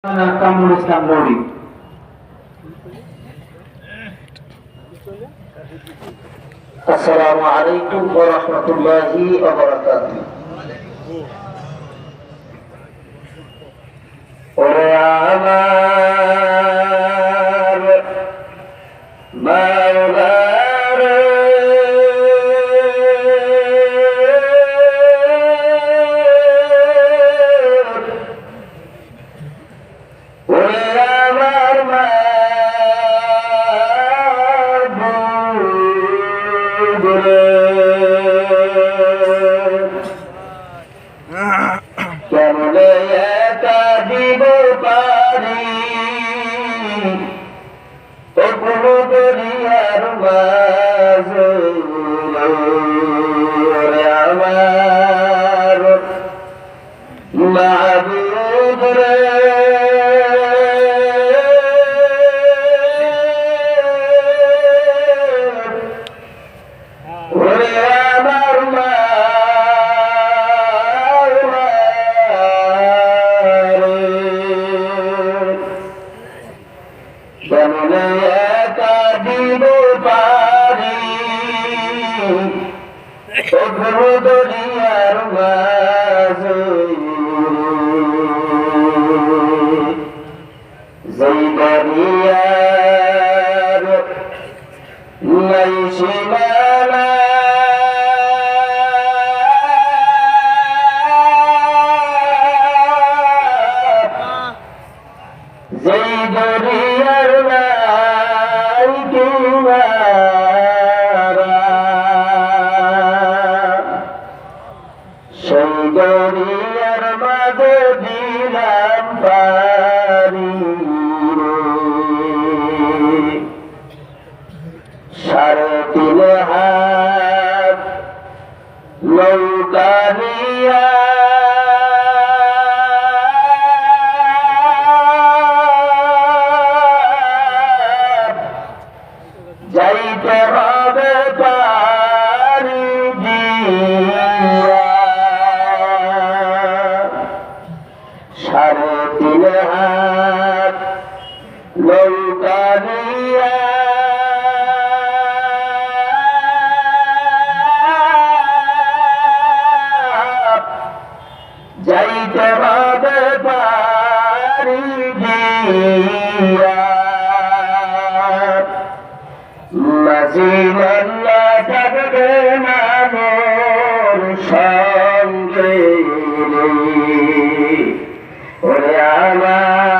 Ana kamu. Assalamualaikum warahmatullahi wabarakatuh. Oleh কেমনে একা দিব পারি? ও কোনো দরিয়ার মাঝে আমার মাহবুব রে। কেমনে একা দিব পারি। দরিয়ার মাঝে। দরিয়ার দিলাম পারি সাড়ে তিন হাত নৌকা নিয়া নৌকা নিয়া যাইতে হবে পারি দিয়া মাঝি মাল্লা থাকবে না মোর সঙ্গে ওরে আমার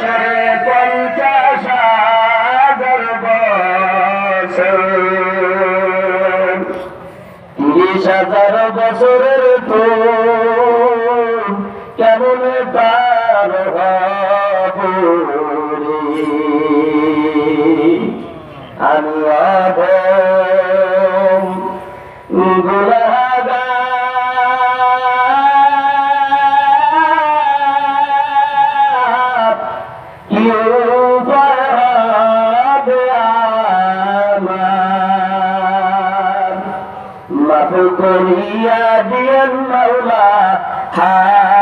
হাসরে পঞ্চাশ হাজার বছর। তিরিশ হাজার বছরের তো কেমন তার আমি করিয়া দিয়েন মাওলা